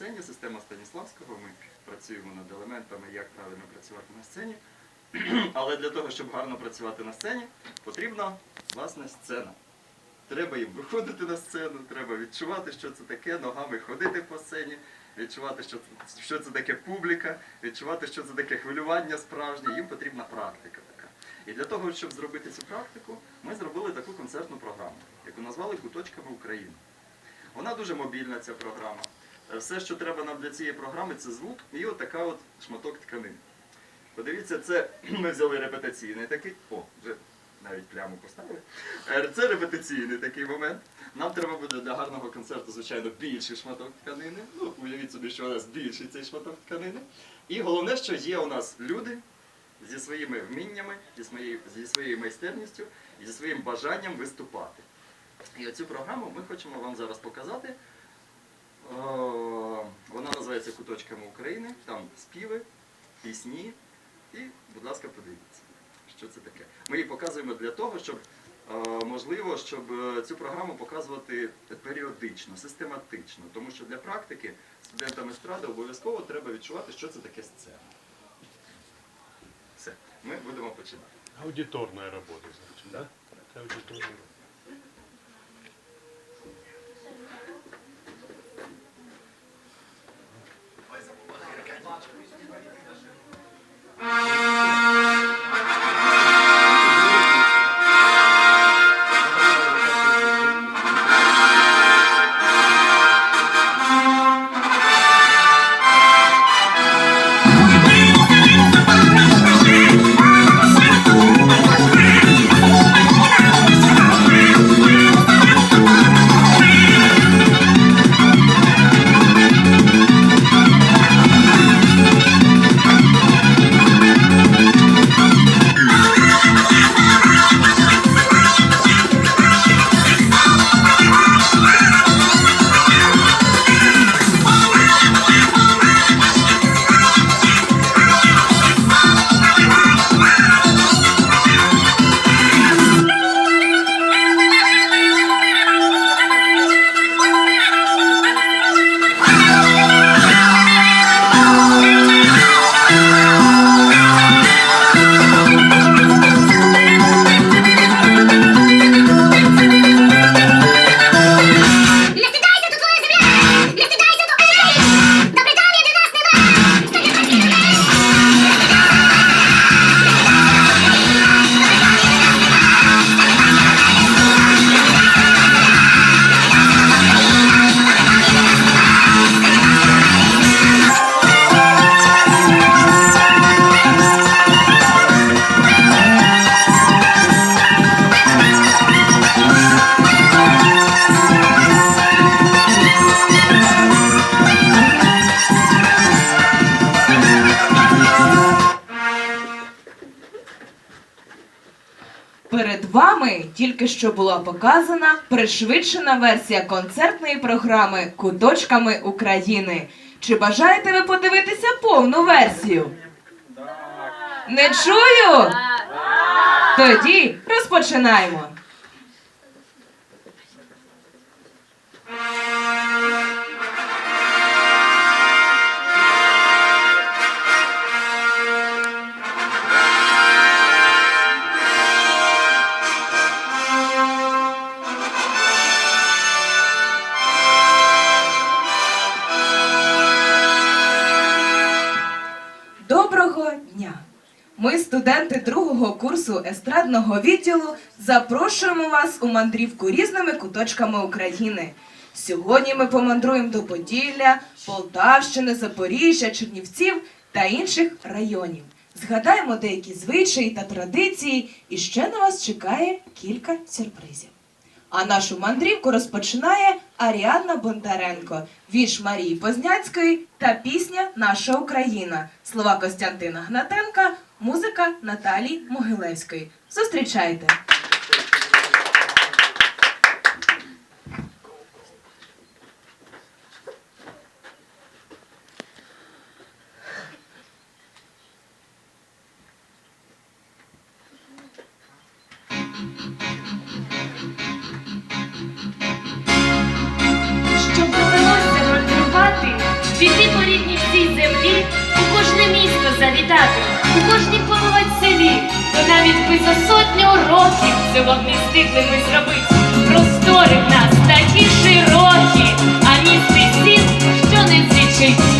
сцені, система Станіславського. Ми працюємо над елементами, як правильно працювати на сцені. Але для того, щоб гарно працювати на сцені, потрібна власне сцена. Треба їм виходити на сцену, треба відчувати, що це таке, ногами ходити по сцені, відчувати, що це, що це таке публіка, відчувати, що це таке хвилювання справжнє. Їм потрібна практика така. І для того, щоб зробити цю практику, ми зробили таку концертну програму, яку назвали Куточками України. Вона дуже мобільна, ця програма. Все, що треба нам для цієї програми, це звук і отака от шматок тканини. Подивіться, це ми взяли репетиційний такий. О, вже навіть пляму поставили. Е, Це репетиційний такий момент. Нам треба буде для гарного концерту, звичайно, більший шматок тканини. Ну, уявіть собі, що у нас більший цей шматок тканини. І головне, що є у нас люди зі своїми вміннями, зі своєю, зі своєю майстерністю зі своїм бажанням виступати. І оцю програму ми хочемо вам зараз показати. О, Вона називається Куточками України. Там співи, пісні. І, будь ласка, подивіться, що це таке. Ми її показуємо для того, щоб е, можливо, щоб е, цю програму показувати періодично, систематично. Тому що для практики студентам естради обов'язково треба відчувати, що це таке сцена. Все, ми будемо починати. Аудиторная работа, значит, да? Это аудиторная. Mm-hmm. Вами тільки що була показана пришвидшена версія концертної програми Куточками України. Чи бажаєте ви подивитися повну версію? Не чую? Тоді розпочинаємо. Ми, студенти другого курсу естрадного відділу, запрошуємо вас у мандрівку різними куточками України. Сьогодні ми помандруємо до Поділля, Полтавщини, Запоріжжя, Чернівців та інших районів. Згадаємо деякі звичаї та традиції, і ще на вас чекає кілька сюрпризів. А нашу мандрівку розпочинає Аріадна Бондаренко, вірш Марії Позняцької та пісня Наша Україна. Слова Костянтина Гнатенка, музика Наталії Могилевської. Зустрічайте! То навіть би за сотню років цього не встигли ми зробити. Простори в нас такі широкі, а міст і сіл, що не злічить.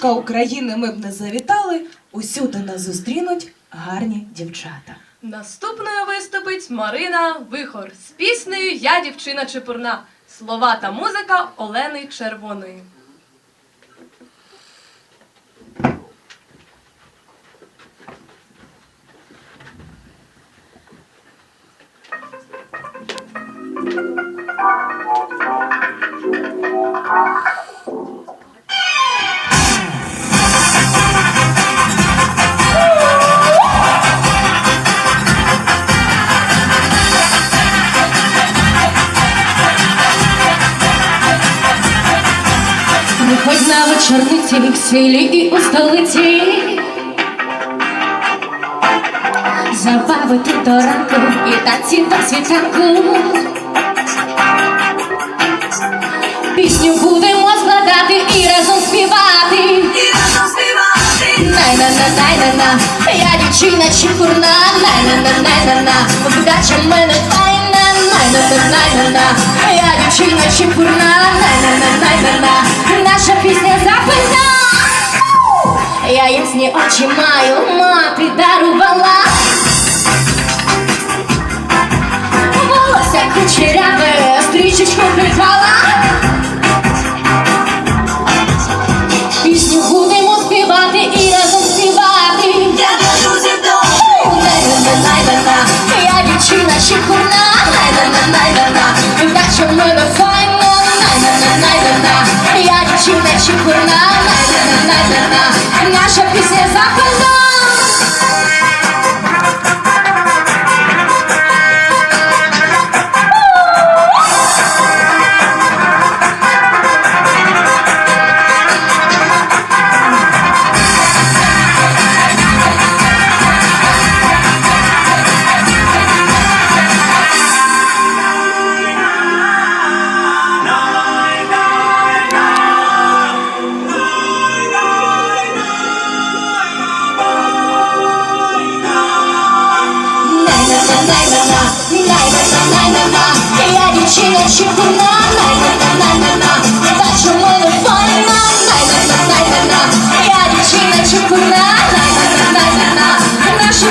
Куточка України ми б не завітали, усюди нас зустрінуть гарні дівчата. Наступною виступить Марина Вихор з піснею Я дівчина чепурна. Слова та музика Олени Червоної. Виходь на вечорниці в селі і у столиці. Забавити до ранку і танці до світанку. Пісню будемо складати і разом співати. І разом співати. Най-на-на-най-на-на, я дівчина чепурна, най-на-на-най-на-на, вдача в мене тайна, най-на-на-най-на-на, я дівчина чепурна, най-на-на-най-на-на, наша пісня запальна. Я ясні очі маю, мати дарувала. Волосся кучеряве, стрічечку призвала. Пісню будемо співати і разом співати. Я друзів дому. Най-на-на-най-на-на, я дівчина чепурна. Най-на-на-най-на-на, вдача в мене файна. Най-на-на-най-на-на, я дівчина чепурна. Най-на-на-най-на-на,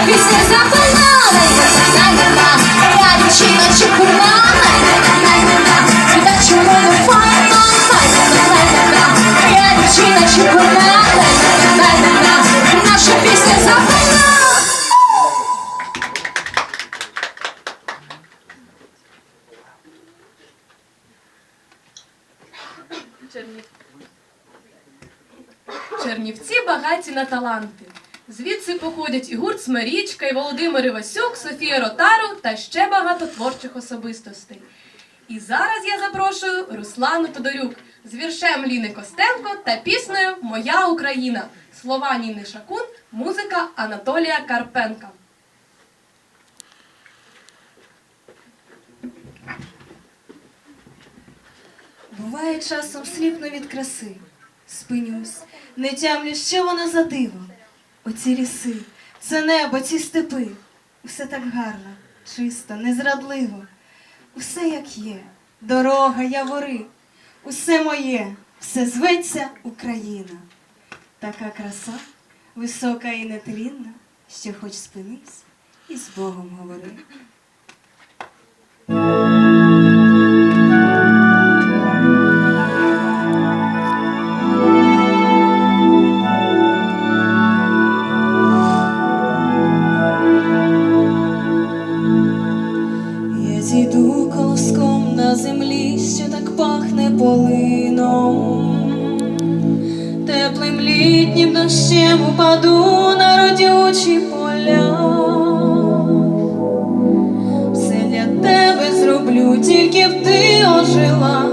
пісня запинала, най-на-на, радючи, наче курва, най-на-на-на-на, спитачу мою файна, най-на-на-на-на, радючи, наче курва, най-на-на-на-на, наша пісня запинала. Чернівці багаті на таланти. Походять і гурт Смирічка, і Володимир Івасюк, Софія Ротару та ще багато творчих особистостей. І зараз я запрошую Руслану Тодорюк з віршем Ліни Костенко та піснею Моя Україна. Слова Ніни Шакун, музика Анатолія Карпенка. Буває часом сліпну від краси, спинюсь, не тямлю, що воно за диво. Оці ліси, це небо, ці степи. Усе так гарно, чисто, незрадливо. Усе як є, дорога, явори, усе моє, все зветься Україна. Така краса, висока і нетлінна, що хоч спинись і з Богом говори. Дощем упаду на родючі поля. Все для тебе зроблю, тільки б ти ожила,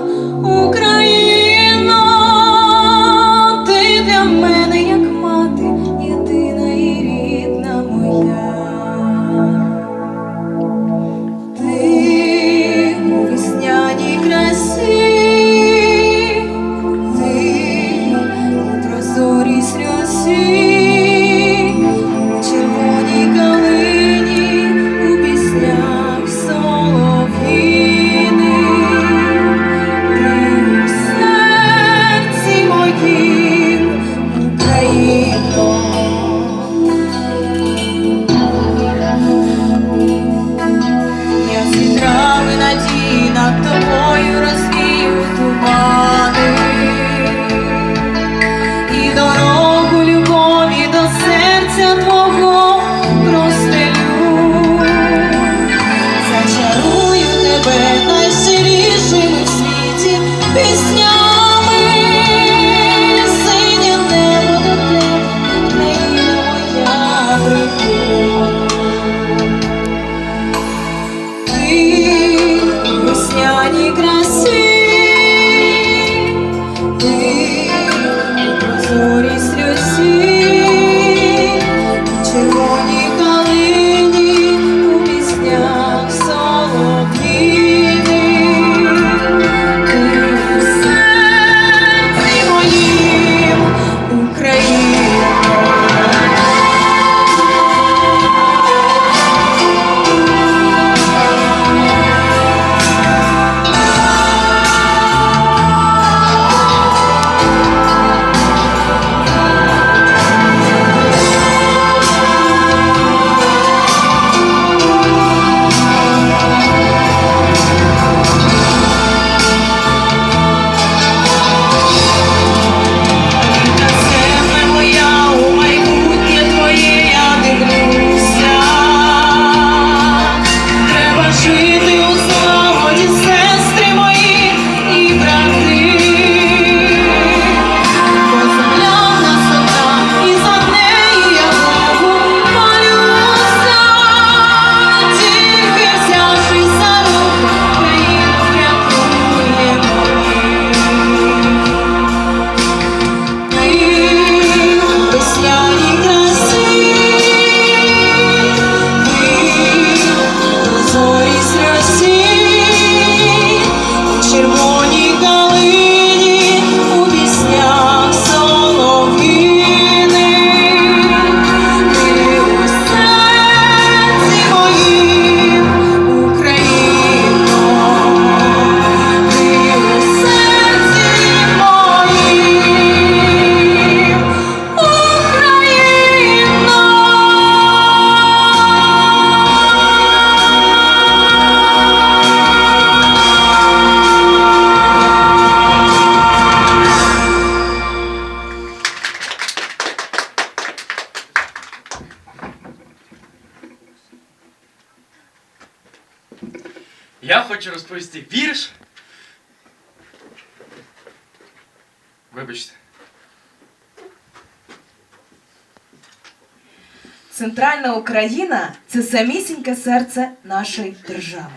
Центральна Україна це самісіньке серце нашої держави.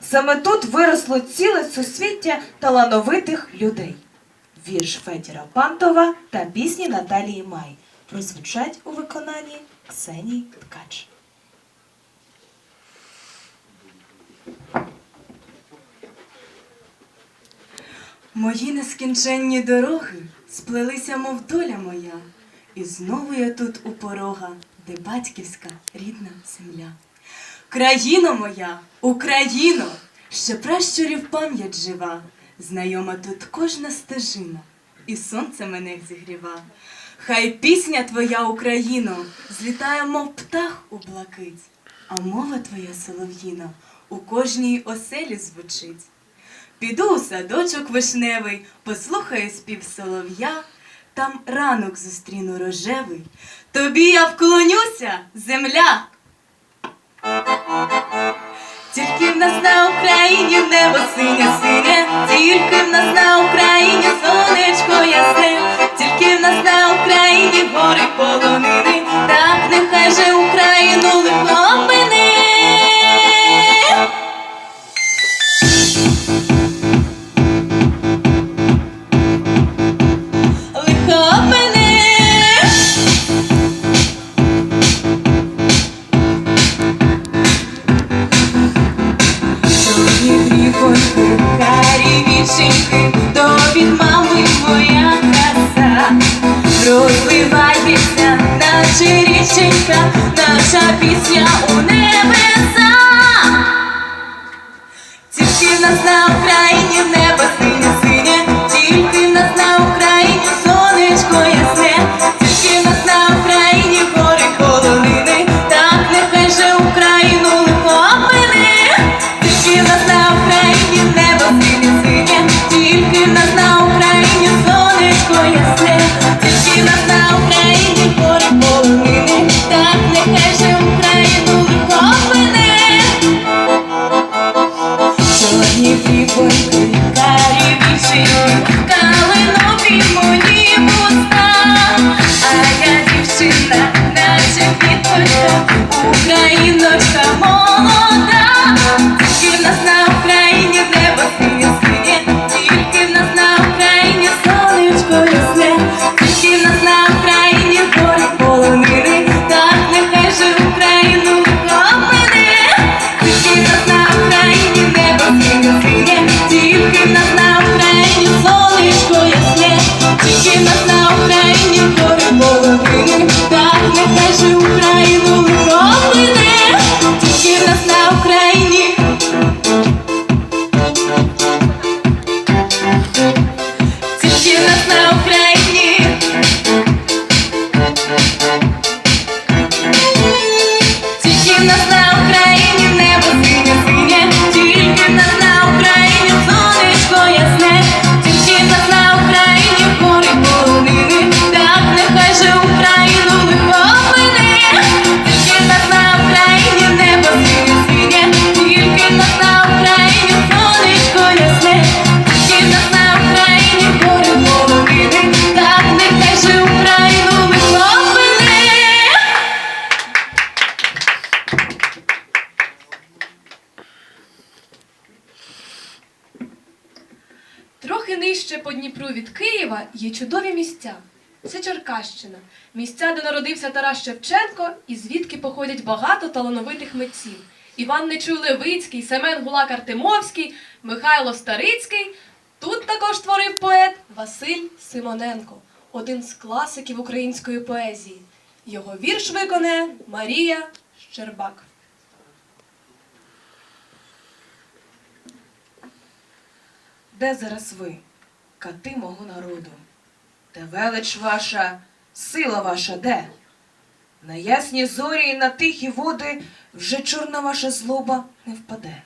Саме тут виросло ціле сусвіття талановитих людей. Вірш Федіра Пантова та пісні Наталії Май прозвучать у виконанні Ксенії Ткач. Мої нескінченні дороги сплелися, мов доля моя, і знову я тут у порога, де батьківська рідна земля. Країно моя, Україно, ще пращурів пам'ять жива, знайома тут кожна стежина, і сонце мене зігріва. Хай пісня твоя, Україно, злітає, мов птах у блакить, а мова твоя солов'їна у кожній оселі звучить. Піду у садочок вишневий, послухаю спів солов'я, там ранок зустріну рожевий. Тобі я вклонюся, земля. Тільки в нас на Україні небо синє синє, тільки в нас на Україні сонечко ясне, тільки в нас на Україні гори полонини, так нехай же Україну лихо річенька, наша пісня у небеса. Є чудові місця. Це Черкащина, місця, де народився Тарас Шевченко, і звідки походять багато талановитих митців. Іван Нечуй Левицький, Семен Гулак Артемовський, Михайло Старицький. Тут також творив поет Василь Симоненко, один з класиків української поезії. Його вірш виконає Марія Щербак. Де зараз ви, кати мого народу? Де велич ваша, сила ваша де? На ясні зорі і на тихі води вже чорна ваша злоба не впаде.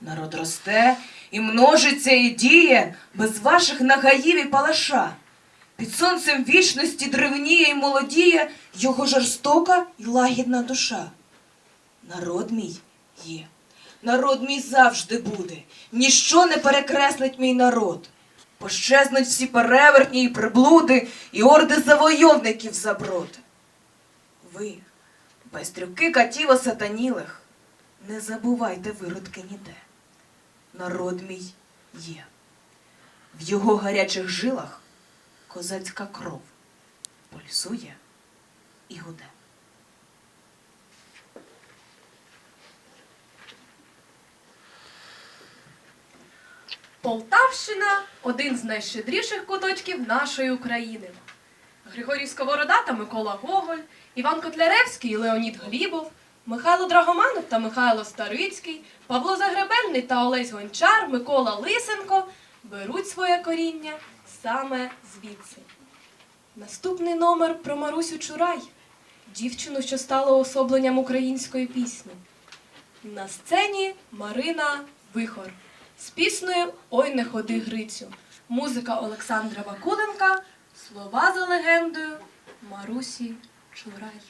Народ росте і множиться, і діє без ваших нагаїв і палаша. Під сонцем вічності древніє і молодіє його жорстока і лагідна душа. Народ мій є. Народ мій завжди буде. Ніщо не перекреслить мій народ. Пощезнуть всі перевертні і приблуди, і орди завойовників заброд. Ви, байстрюки катів осатанілих, не забувайте виродки ніде. Народ мій є. В його гарячих жилах козацька кров пульсує і гуде. Полтавщина один з найщедріших куточків нашої України. Григорій Сковорода та Микола Гоголь, Іван Котляревський і Леонід Глібов, Михайло Драгоманов та Михайло Старицький, Павло Загребельний та Олесь Гончар, Микола Лисенко беруть своє коріння саме звідси. Наступний номер про Марусю Чурай, дівчину, що стала особленням української пісні. На сцені Марина Вихор з піснею Ой не ходи Грицю. Музика Олександра Вакуленка, слова за легендою Марусі Чурай.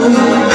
На душу,